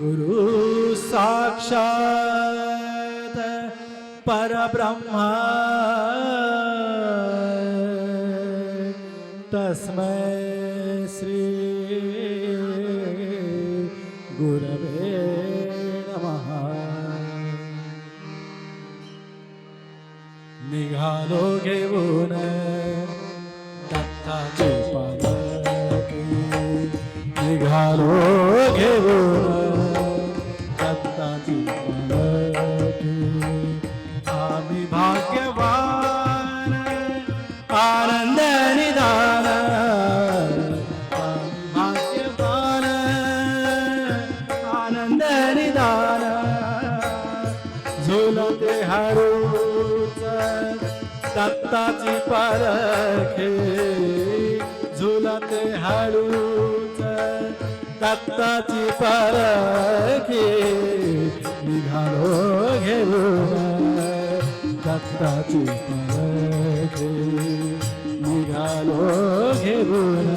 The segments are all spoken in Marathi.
गुरु साक्षा पर ब्रह्मा तस्मै श्री गुरवे नमः। निघालोगे न दत्ता निघालोगे गुण दत्ताची पालखी झुलते हळूच दत्ताची पालखी निघालो घेऊन दत्ताची पालखी निघालो घेऊन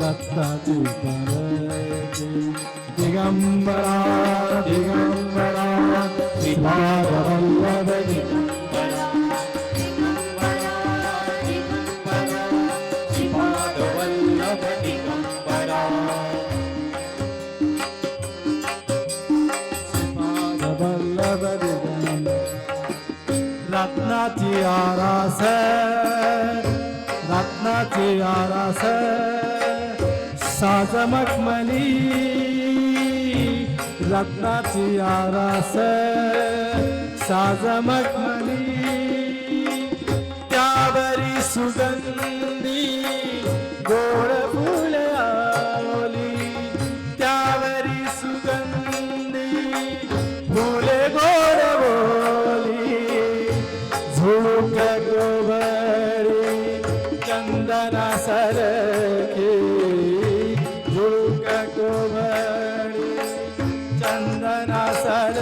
दत्ताची पालखी दिगंबरा दिगंबरा श्रीपादवल्लभ दिगंबरा रत्नाची आरास रत्नाची आरास साज मखमली रत्नाची आरास साज ಸಳ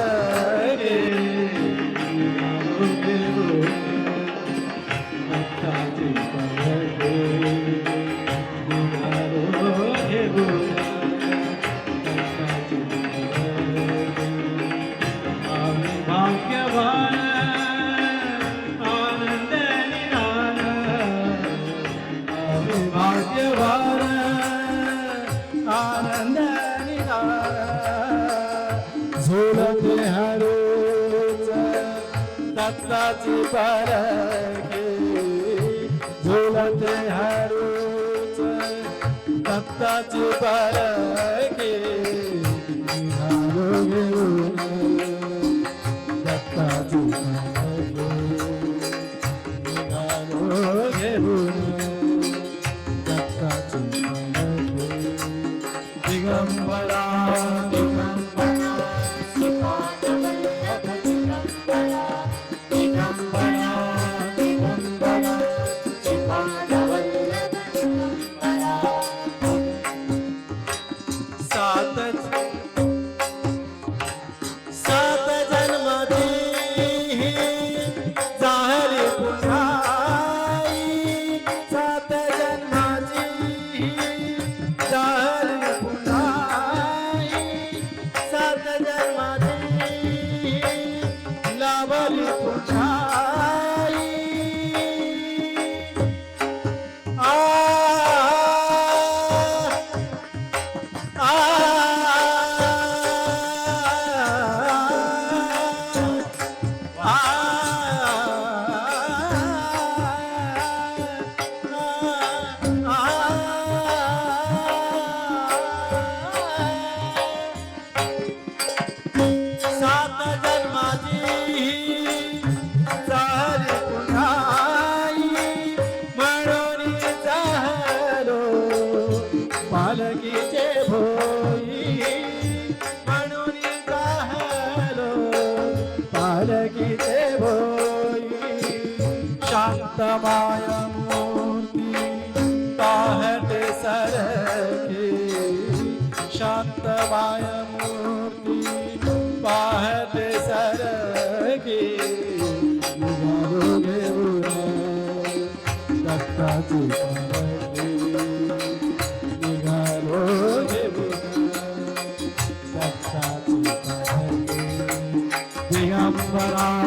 झुलते हळूच दत्ताची पालखी झुलते हळूच दत्ताची पालखी निघालो घेऊन दत्ताची पालखी घेऊन दत्ताची दिगंबरा दिगंबरा जगीते भोई। शांतमाय मूर्ति ताहते सर की। शांतमाय मूर्ति पाहते सर की। रखा चुका bye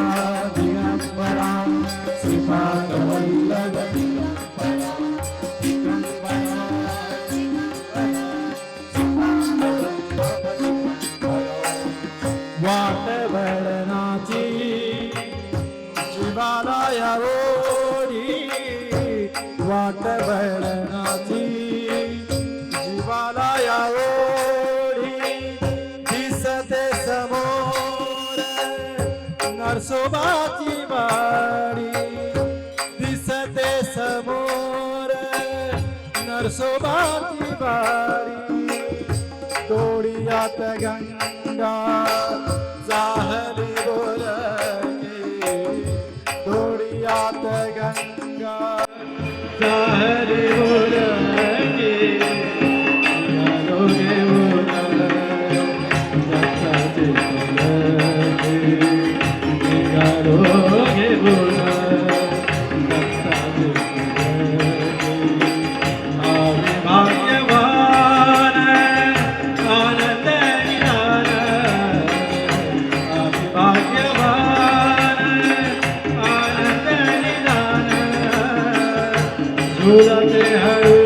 नरसोबाची वाडी दिसते समोर नरसोबाची वाडी तोडियात गंगा जाहली बोलके तोडियात गंगा जाहली बोलके झूलते हैं